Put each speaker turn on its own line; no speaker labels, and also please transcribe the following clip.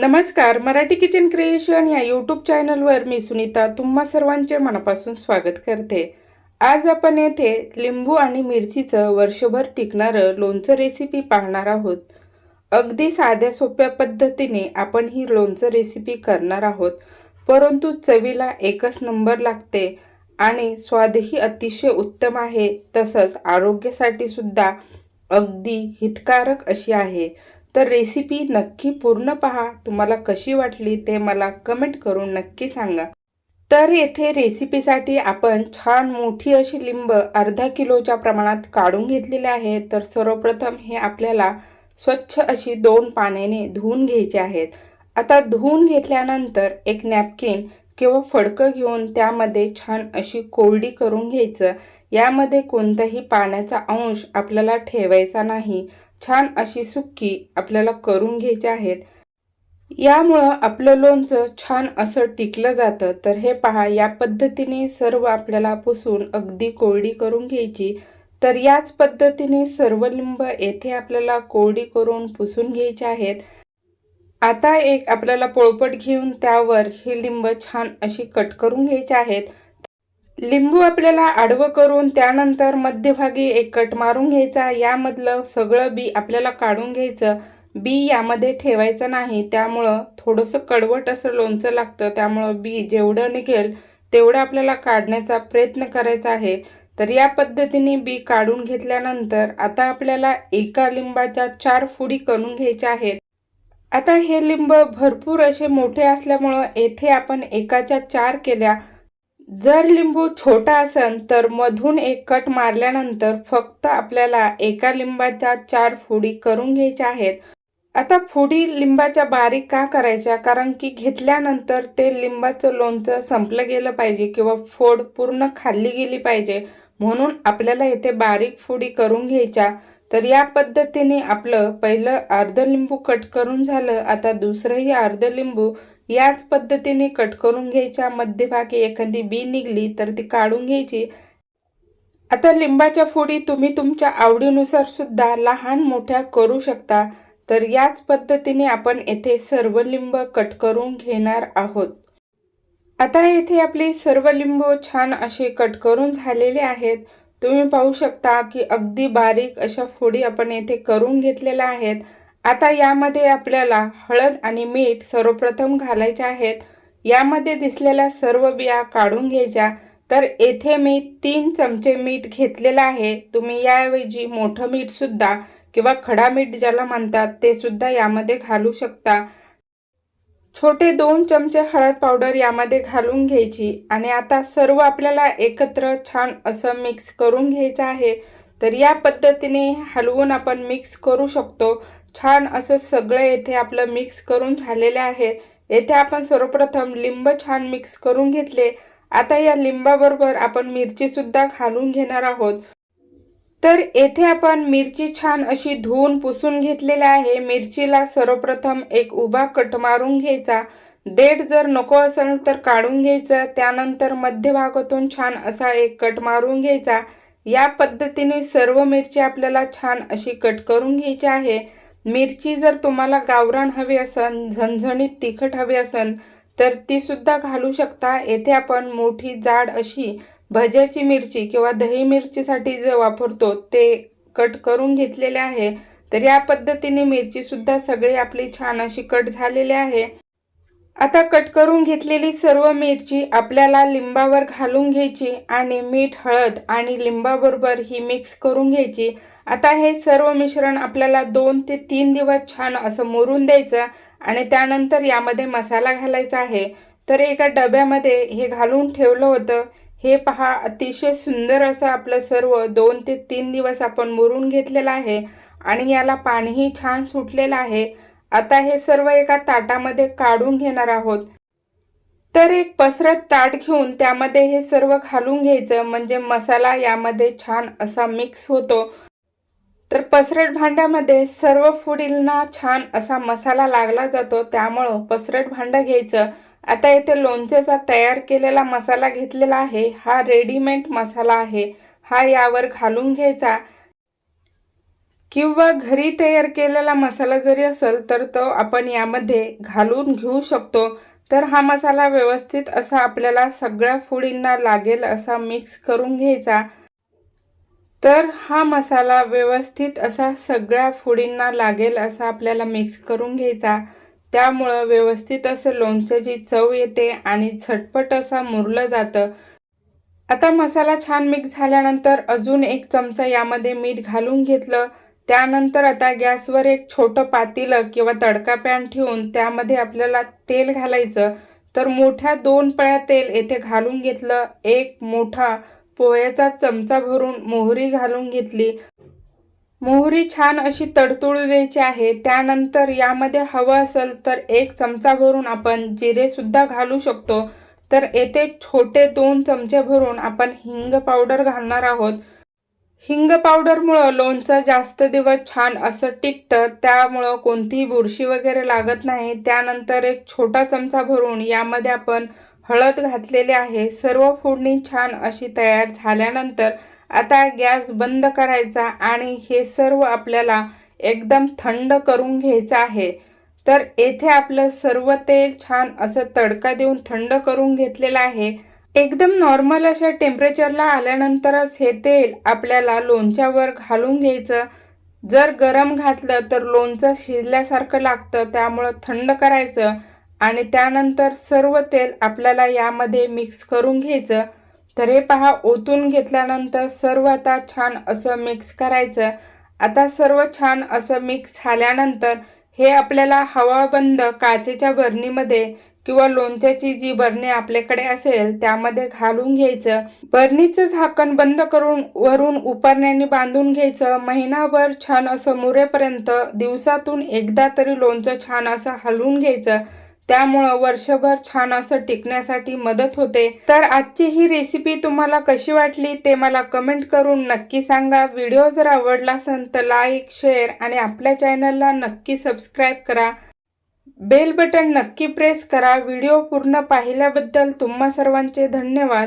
नमस्कार Marathi kitchen creation या YouTube चॅनलवर मी सुनीता तुम्हा सर्वांचे मनापासून स्वागत करते. आज आपण येथे लिंबू आणि मिरचीचं वर्षभर टिकणारं लोणचं रेसिपी पाहणार आहोत. अगदी साध्या सोप्या पद्धतीने आपण ही लोणचं रेसिपी करणार आहोत. परंतु चवीला एकच नंबर लागते आणि स्वादही अतिशय उत्तम आहे. तसंच आरोग्यासाठी सुद्धा अगदी हितकारक अशी आहे. तर रेसिपी नक्की पूर्ण पहा. तुम्हाला कशी वाटली ते मला कमेंट करून नक्की सांगा. तर येथे रेसिपीसाठी आपण छान मोठी अशी लिंब अर्धा किलोच्या प्रमाणात काढून घेतलेले आहे. तर सर्वप्रथम हे आपल्याला स्वच्छ अशी दोन पाण्याने धुवून घ्यायचे आहेत. आता धुवून घेतल्यानंतर एक नॅपकिन किंवा फडकं घेऊन त्यामध्ये छान अशी कोरडी करून घ्यायचं. यामध्ये कोणताही पाण्याचा अंश आपल्याला ठेवायचा नाही. छान अशी सुक्की आपल्याला करून घ्यायची आहेत. यामुळं आपलं लोणचं छान असं टिकलं जातं. तर हे पहा या पद्धतीने सर्व आपल्याला पुसून अगदी कोरडी करून घ्यायची. तर याच पद्धतीने सर्व लिंब येथे आपल्याला कोरडी करून पुसून घ्यायचे आहेत. आता एक आपल्याला पोळपट घेऊन त्यावर ही लिंब छान अशी कट करून घ्यायची आहेत. लिंबू आपल्याला आडवं करून त्यानंतर मध्यभागी एक कट मारून घ्यायचा. यामधलं सगळं बी आपल्याला काढून घ्यायचं. बी यामध्ये ठेवायचं नाही. त्यामुळं थोडंसं कडवट असं लोणचं लागतं. त्यामुळं बी जेवढं निघेल तेवढं आपल्याला काढण्याचा प्रयत्न करायचा आहे. तर या पद्धतीने बी काढून घेतल्यानंतर आता आपल्याला एका लिंबाच्या चार फुडी करून घ्यायच्या आहेत. आता हे लिंब भरपूर असे मोठे असल्यामुळं येथे आपण एकाच्या चार केल्या. जर लिंबू छोटा असेल तर मधून एक कट मारल्यानंतर फक्त आपल्याला एका लिंबाच्या चार फोडी करून घ्यायच्या आहेत. आता फोडी लिंबाच्या बारीक का करायच्या? कारण की घेतल्यानंतर ते लिंबाचं लोणचं संपलं गेलं पाहिजे किंवा फोड पूर्ण खाल्ली गेली पाहिजे. म्हणून आपल्याला येथे बारीक फोडी करून घ्यायच्या. तर या पद्धतीने आपलं पहिलं अर्ध लिंबू कट करून झालं. आता दुसरंही अर्ध लिंबू याच पद्धतीने कट करून घ्यायच्या. मध्यभागी एखादी बी निघली तर ती काढून घ्यायची. आता लिंबाच्या फोडी तुम्ही तुमच्या आवडीनुसार सुद्धा लहान मोठ्या करू शकता. तर याच पद्धतीने आपण येथे सर्व लिंब कट करून घेणार आहोत. आता येथे आपली सर्व लिंब छान असे कट करून झालेले आहेत. तुम्ही पाहू शकता की अगदी बारीक अशा फोडी आपण येथे करून घेतलेल्या आहेत. आता यामध्ये आपल्याला हळद आणि मीठ सर्वप्रथम घालायचे आहेत. यामध्ये दिसलेल्या सर्व बिया काढून घ्यायच्या. तर येथे मी तीन चमचे मीठ घेतलेलं आहे. तुम्ही याऐवजी मोठं मीठ सुद्धा किंवा खडा मीठ ज्याला म्हणतात ते सुद्धा यामध्ये घालू शकता. छोटे दोन चमचे हळद पावडर यामध्ये घालून घ्यायची आणि आता सर्व आपल्याला एकत्र छान असं मिक्स करून घ्यायचं आहे. तर या पद्धतीने हलवून आपण मिक्स करू शकतो. छान असं सगळं येथे आपलं मिक्स करून झालेलं आहे. येथे आपण सर्वप्रथम लिंब छान मिक्स करून घेतले. आता या लिंबाबरोबर आपण मिरचीसुद्धा घालून घेणार आहोत. तर येथे आपण मिरची छान अशी धुवून पुसून घेतलेली आहे. मिरचीला सर्वप्रथम एक उभा कट मारून घ्यायचा. देठ जर नको असेल तर काढून घ्यायचं. त्यानंतर मध्यभागातून छान असा एक कट मारून घ्यायचा. या पद्धतीने सर्व मिरची आपल्याला छान अशी कट करून घ्यायची आहे. मिरची जर तुम्हाला गावरान हवी असन झणझणीत तिखट हवी असन तर ती सुद्धा घालू शकता. येथे आपण मोठी जाड अशी भज्याची मिरची किंवा दही मिरचीसाठी जे वापरतो ते कट करून घेतलेले आहे. तर या पद्धतीने मिरचीसुद्धा सगळी आपली छान अशी कट झालेली आहे. आता कट करून घेतलेली सर्व मिरची आपल्याला लिंबावर घालून घ्यायची आणि मीठ हळद आणि लिंबाबरोबर ही मिक्स करून घ्यायची. आता हे सर्व मिश्रण आपल्याला दोन ते तीन दिवस छान असं मुरून द्यायचं आणि त्यानंतर यामध्ये मसाला घालायचा आहे. तर एका डब्यामध्ये हे घालून ठेवलं होतं. हे पहा अतिशय सुंदर असं आपलं सर्व दोन ते तीन दिवस आपण मुरून घेतलेलं आहे आणि याला पाणीही छान सुटलेलं आहे. आता हे सर्व एका ताटामध्ये काढून घेणार आहोत. तर एक पसरत ताट घेऊन त्यामध्ये हे सर्व घालून घ्यायचं म्हणजे मसाला यामध्ये छान असा मिक्स होतो. तर पसरट भांड्यामध्ये सर्व फुडींना छान असा मसाला लागला जातो त्यामुळं पसरट भांडं घ्यायचं. आता येथे लोणचेचा तयार केलेला मसाला घेतलेला आहे हा रेडीमेड मसाला आहे. हा यावर घालून घ्यायचा. किंवा घरी तयार केलेला मसाला जरी असेल तर तो आपण यामध्ये घालून घेऊ शकतो. तर हा मसाला व्यवस्थित असा आपल्याला सगळ्या फुडींना लागेल असा मिक्स करून घ्यायचा. तर हा मसाला व्यवस्थित असा सगळ्या फुडींना लागेल असा आपल्याला मिक्स करून घ्यायचा. त्यामुळं व्यवस्थित असं लोणच्याची चव येते आणि झटपट असा मुरलं जातं. आता मसाला छान मिक्स झाल्यानंतर अजून एक चमचा यामध्ये मीठ घालून घेतलं. त्यानंतर आता गॅसवर एक छोटं पातेलं किंवा तडका पॅन ठेवून त्यामध्ये आपल्याला तेल घालायचं. तर मोठ्या दोन पळ्या तेल येथे घालून घेतलं. एक मोठा पोह्याचा चमचा भरून मोहरी घालून घेतली. मोहरी छान अशी तडतुडू द्यायची आहे. त्यानंतर यामध्ये हवं असेल तर एक चमचा भरून आपण जिरेसुद्धा घालू शकतो. तर येथे छोटे दोन चमचे भरून आपण हिंग पावडर घालणार आहोत. हिंग पावडरमुळं लोणचं जास्त दिवस छान असं टिकतं त्यामुळं कोणतीही बुरशी वगैरे लागत नाही. त्यानंतर एक छोटा चमचा भरून यामध्ये आपण हळद घातलेली आहे. सर्व फोडणी छान अशी तयार झाल्यानंतर आता गॅस बंद करायचा आणि हे सर्व आपल्याला एकदम थंड करून घ्यायचं आहे. तर येथे आपलं सर्व तेल छान असं तडका देऊन थंड करून घेतलेलं आहे. एकदम नॉर्मल अशा टेम्परेचरला आल्यानंतरच हे तेल आपल्याला लोणच्यावर घालून घ्यायचं. जर गरम घातलं तर लोणचं शिजल्यासारखं लागतं त्यामुळं थंड करायचं आणि त्यानंतर सर्व तेल आपल्याला यामध्ये मिक्स करून घ्यायचं. तर हे पहा ओतून घेतल्यानंतर सर्व आता छान असं मिक्स करायचं. आता सर्व छान असं मिक्स झाल्यानंतर हे आपल्याला हवाबंद काचेच्या बरणीमध्ये किंवा लोणच्याची जी बरणी आपल्याकडे असेल त्यामध्ये घालून घ्यायचं. बरणीचं झाकण बंद करून वरून उपरण्याने बांधून घ्यायचं. महिनाभर छान असं मुरेपर्यंत दिवसातून एकदा तरी लोणचं छान असं हलवून घ्यायचं. त्यामुळं वर्षभर छान असं टिकण्यासाठी मदत होते. तर आजची ही रेसिपी तुम्हाला कशी वाटली ते मला कमेंट करून नक्की सांगा. व्हिडिओ जर आवडला असेल तर लाईक शेअर आणि आपल्या चॅनलला नक्की सबस्क्राईब करा. बेल बटन नक्की प्रेस करा. व्हिडिओ पूर्ण पाहिल्याबद्दल तुम्हा सर्वांचे धन्यवाद.